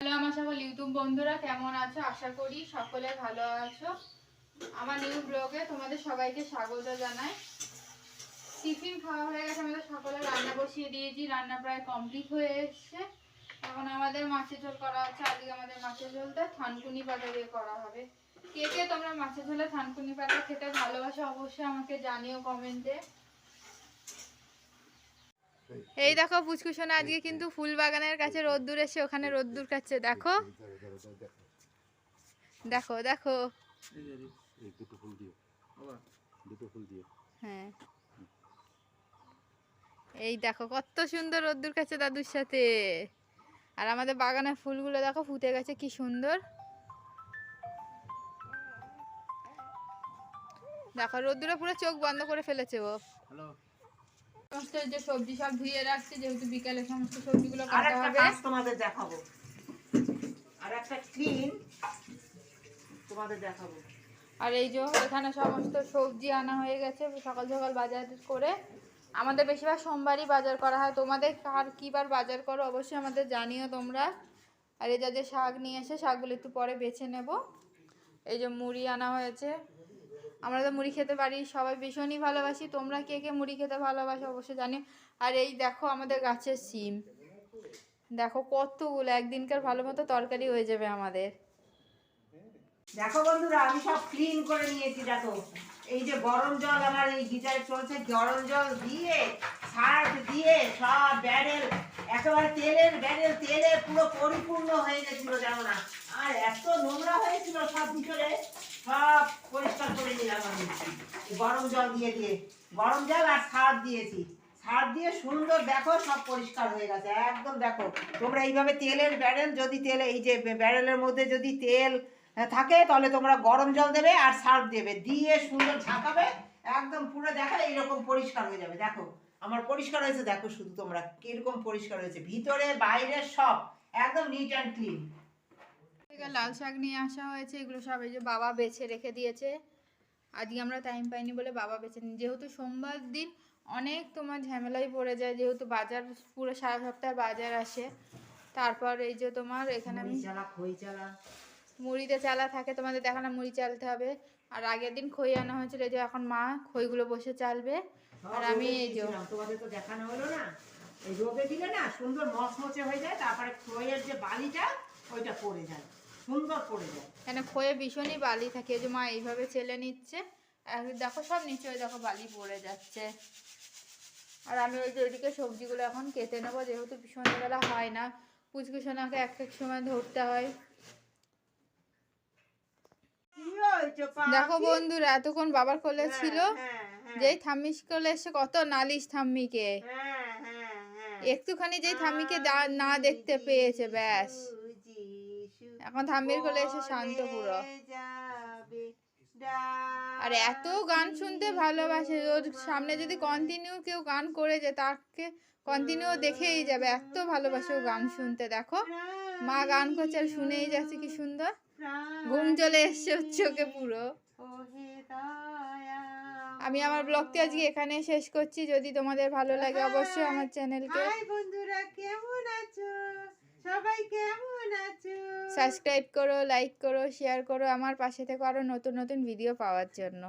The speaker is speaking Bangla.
হ্যালো, আমার সকল ইউটিউব বন্ধুরা, কেমন আছো? আশা করি সকলে ভালো আছো। আমার নিউ ব্লগে তোমাদের সবাইকে স্বাগত জানাই। টিফিন খাওয়া হয়ে গেছে, আমাদের সকলে রান্না বসিয়ে দিয়েছি, রান্না প্রায় কমপ্লিট হয়ে এসছে। এখন আমাদের মাছের ঝোল করা হচ্ছে, আজকে আমাদের মাছের ঝোলটা থানকুনি পাতা দিয়ে করা হবে। কে কে তোমরা মাছের ঝোলে থানকুনি পাতা খেতে ভালোবাসো অবশ্যই আমাকে জানিও কমেন্টে এই দেখো পুচকুসোনা আজকে কিন্তু ফুল বাগানের কাছে রোদ্দুর এসে ওখানে রোদ্দুর কাছে দেখো। দেখো দেখো। এই দুটো ফুল দিও। দুটো ফুল দিও। হ্যাঁ। এই দেখো কত সুন্দর রোদ্দুর কাছে দাদুর সাথে। আর আমাদের বাগানের ফুলগুলো দেখো ফুটে গেছে কি সুন্দর। দেখো রোদ্দুরে পুরো চোখ বন্ধ করে ফেলেছে ও। হ্যালো সমস্ত যে সবজি সব ধুয়ে রাখছে যেহেতু বিকালে সমস্ত সবজিগুলো কাটা হবে। তোমাদের দেখাবো। আর একটা ক্লিন তোমাদের দেখাবো। আর এই যে এখানে সমস্ত সবজি আনা হয়ে গেছে সকাল সকাল বাজার করে। আমাদের বেশিরভাগ সোমবারই বাজার করা হয়। তোমাদের কার কী বার বাজার করো অবশ্যই আমাদের জানিও তোমরা। আর এই যা যে শাক নিয়ে এসে শাকগুলো একটু পরে বেছে নেব। এই যে মুড়ি আনা হয়েছে। আমরা তো মুড়ি খেতে পারি, সবাই ভীষণই ভালোবাসি। তোমরা কে কে মুড়ি খেতে ভালোবাসো অবশ্যই জানি। আর এই দেখো আমাদের গাছের সিম দেখো কতগুলো, একদিনকার ভালো মতো তরকারি হয়ে যাবে আমাদের। দেখো বন্ধুরা, আমি সব ক্লিন করে নিয়েছি, দেখো। এই যে গরম জল, আমার এই গিটারে চলছে গরম জল দিয়ে সার্ফ দিয়ে, সব ব্যারেল, একেবারে তেলের ব্যারেল, তেলে পুরো পরিপূর্ণ হয়ে গেছিল, জানো না? আর এত নোংরা হয়েছিল সব ভিতরে, সব পরিষ্কার করে নিলাম আমি। গরম জল দিয়ে দিয়ে, গরম জল আর সার দিয়েছি। সার দিয়ে সুন্দর দেখো সব পরিষ্কার হয়ে গেছে, একদম দেখো। তোমরা এইভাবে তেলের ব্যারেল, যদি তেল এই যে ব্যারেলের মধ্যে যদি তেল থাকে, তাহলে তোমরা গরম জল দেবে আর সার্ফ দেবে। দিয়ে সুন্দর ঝাঁকাবে, একদম পুরো দেখা এইরকম পরিষ্কার হয়ে যাবে। দেখো, আমার পরিষ্কার হয়েছে, দেখো শুধু তোমরা কীরকম পরিষ্কার হয়েছে। ভিতরে, বাইরে সব, একদম নিট অ্যান্ড ক্লিন থেকে লাল শাক নিয়ে আসা হয়েছে এগুলো সব এই যে বাবা বেছে রেখে দিয়েছে। আজকে আমরা টাইম পাইনি বলে বাবা বেছে নি যেহেতু সোমবার দিন অনেক তোমার ঝামেলাই পড়ে যায় যেহেতু বাজার পুরো সারা সপ্তাহ বাজার আসে তারপর এই যে তোমার এখানে আমি মুড়িতে চালা থাকে তোমাদের দেখালাম মুড়ি চালতে হবে। আর আগের দিন খই আনা হয়েছিল এই যে এখন মা খইগুলো বসে চালবে। আর আমি এই যে তোমাদের তো দেখানো হলো না। এই রোদে দিলে না সুন্দর মচমচে হয়ে যায় তারপরে খইয়ের যে বালিটা ওইটা পড়ে যায়। সুন্দর পড়ে যায় এখানে খয়ে ভীষণই বালি থাকে যে মা এইভাবে চেলে নিচ্ছে দেখো সব নিচে দেখো বালি পড়ে যাচ্ছে। আর আমি ওই যে ওইদিকে সবজিগুলো এখন কেটে নেব যেহেতু সন্ধ্যেবেলা হয় না পুচকুসোনাকে এক এক সময় ধরতে হয়। দেখো বন্ধুরা এতক্ষণ বাবার কোলে ছিল হ্যাঁ, যেই থাম্মি কোলে এসে কত নালিশ থাম্মিকে। হ্যাঁ, হ্যাঁ, হ্যাঁ। একটুখানি যেই থাম্মিকে না দেখতে পেয়েছে ব্যাস। এখন থাম্মির কোলে এসে শান্ত পুরো। আর এত গান শুনতে ভালোবাসে ওর সামনে যদি কন্টিনিউ কেউ গান করে যায় তাকে কন্টিনিউ দেখেই যাবে এত ভালোবাসে ও গান শুনতে দেখো। মা গান করছে আর শুনেই যাচ্ছে কি সুন্দর। ঘুম চলে এসছে চোখে পুরো। আমি আমার ব্লগটি আজকে এখানে শেষ করছি। যদি তোমাদের ভালো লাগে অবশ্যই আমার চ্যানেলকে বন্ধুরা কেমন আছো সবাই কেমন আছো সাবস্ক্রাইব করো লাইক করো শেয়ার করো, আমার পাশে থেকে আরও নতুন নতুন ভিডিও পাওয়ার জন্য।